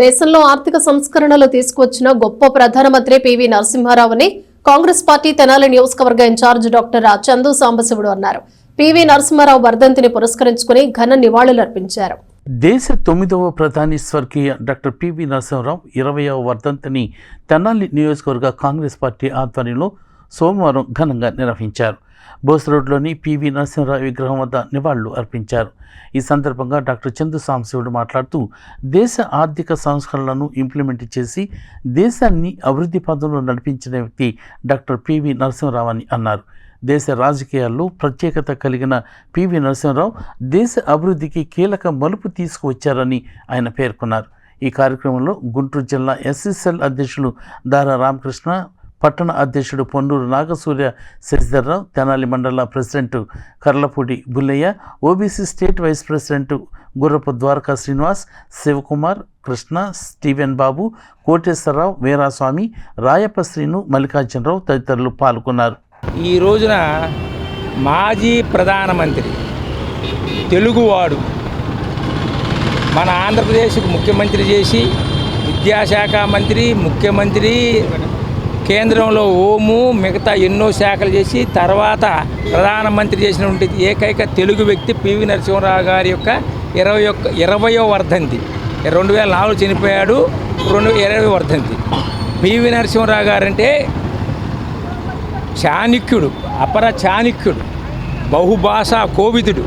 దేశంలో ఆర్థిక సంస్కరణలు తీసుకువచ్చిన గొప్ప ప్రధానమంత్రి పివి నరసింహారావుని కాంగ్రెస్ పార్టీ తెనాలి నియోజకవర్గ ఇన్ఛార్జ్ డాక్టర్ చందు సాంబశివుడు అన్నారు. పివి నరసింహారావు వర్ధంతిని పురస్కరించుకుని ఘన నివాళులర్పించారు. దేశ తొమ్మిదవ ప్రధాని స్వర్గీయ డాక్టర్ పివి నరసింహరావు ఇరవయవ వర్ధంతిని తెనాలి నియోజకవర్గ కాంగ్రెస్ పార్టీ ఆధ్వర్యంలో సోమవారం ఘనంగా నిర్వహించారు. బోస్ రోడ్లోని పివి నరసింహరావు విగ్రహం వద్ద నివాళులు అర్పించారు. ఈ సందర్భంగా డాక్టర్ చందు సాంశివుడు మాట్లాడుతూ దేశ ఆర్థిక సంస్కరణలను ఇంప్లిమెంట్ చేసి దేశాన్ని అభివృద్ధి పదంలో నడిపించిన వ్యక్తి డాక్టర్ పివి నరసింహరావు అని అన్నారు. దేశ రాజకీయాల్లో ప్రత్యేకత కలిగిన పివి నరసింహరావు దేశ అభివృద్ధికి కీలక మలుపు తీసుకువచ్చారని ఆయన పేర్కొన్నారు. ఈ కార్యక్రమంలో గుంటూరు జిల్లా ఎస్ఎస్ఎల్ అధ్యక్షులు దారా రామకృష్ణ పట్టణ అధ్యక్షుడు పొన్నూరు నాగసూర్య శశిధర్రావు తెనాలి మండల president Karlapudi Bullaiah OBC state vice president Gurrapu Dwaraka Srinivas Sivakumar Krishna Steven Babu Koteswararao Veeraswamy Rayappa Srinu Mallikarjunarao తదితరులు పాల్గొన్నారు. ఈ రోజున మాజీ ప్రధానమంత్రి తెలుగువాడు మన ఆంధ్రప్రదేశ్కు ముఖ్యమంత్రి చేసి విద్యాశాఖ మంత్రి ముఖ్యమంత్రి కేంద్రంలో ఓము మిగతా ఎన్నో శాఖలు చేసి తర్వాత ప్రధానమంత్రి చేసినటువంటి ఏకైక తెలుగు వ్యక్తి పివి నరసింహరావు గారి యొక్క ఇరవై ఒక్క ఇరవయో వర్ధంతి. రెండు వేల నాలుగు చనిపోయాడు రెండు ఇరవై వర్ధంతి. పివి నరసింహరావు గారంటే చాణిక్యుడు అపర చాణిక్యుడు బహుభాషా కోవిదుడు.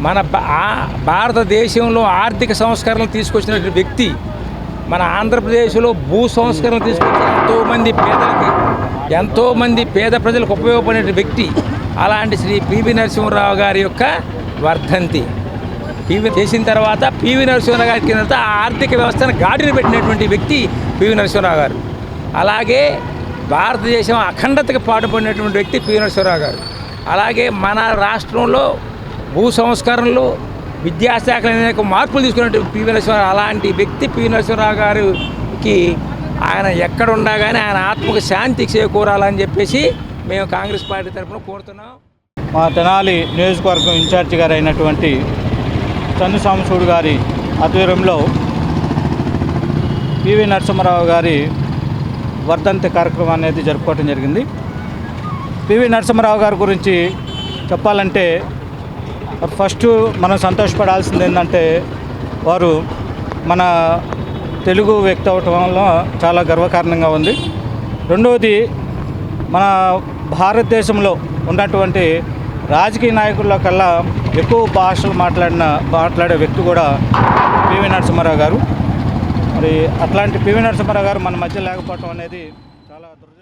మన భా- భారతదేశంలో ఆర్థిక సంస్కరణలు తీసుకొచ్చినటువంటి వ్యక్తి మన ఆంధ్రప్రదేశ్లో భూ సంస్కరణలు తీసుకొచ్చి ఎంతోమంది పేదలకి ఎంతోమంది పేద ప్రజలకు ఉపయోగపడే వ్యక్తి అలాంటి శ్రీ పివి నరసింహరావు గారి యొక్క వర్ధంతి. పివి చేసిన తర్వాత పివి నరసింహరావు గారి కింద ఆ ఆర్థిక వ్యవస్థను గాడిన పెట్టినటువంటి వ్యక్తి పివి నరసింహరావు గారు. అలాగే భారతదేశం అఖండతకు పాటుపడినటువంటి వ్యక్తి పివి నరసింహరావు గారు. అలాగే మన రాష్ట్రంలో భూ సంస్కరణలు విద్యాశాఖలో అనేక మార్పులు తీసుకున్నటువంటి పివి నరసింహరావు అలాంటి వ్యక్తి పివి నరసింహరావు గారికి ఆయన ఎక్కడ కానీ ఆయన ఆత్మకు శాంతి చేకూరాలని చెప్పేసి మేము కాంగ్రెస్ పార్టీ తరఫున కోరుతున్నాం. మా తెనాలి నియోజకవర్గం ఇన్ఛార్జి గారు అయినటువంటి చందు గారి ఆధ్వర్యంలో పివి నరసింహారావు గారి వర్ధంతి కార్యక్రమం అనేది జరుపుకోవడం జరిగింది. పివి నరసింహారావు గారి గురించి చెప్పాలంటే ఫస్ట్ మనం సంతోషపడాల్సింది ఏంటంటే వారు మన తెలుగు వ్యక్తి అవటం వల్ల చాలా గర్వకారణంగా ఉంది. రెండవది మన భారతదేశంలో ఉన్నటువంటి రాజకీయ నాయకుల్లో కల్లా ఎక్కువ భాషలు మాట్లాడిన మాట్లాడే వ్యక్తి కూడా పివి నరసింహారావు గారు. మరి అట్లాంటి పివి నరసింహారావు గారు మన మధ్య లేకపోవటం అనేది చాలా దురదృష్టం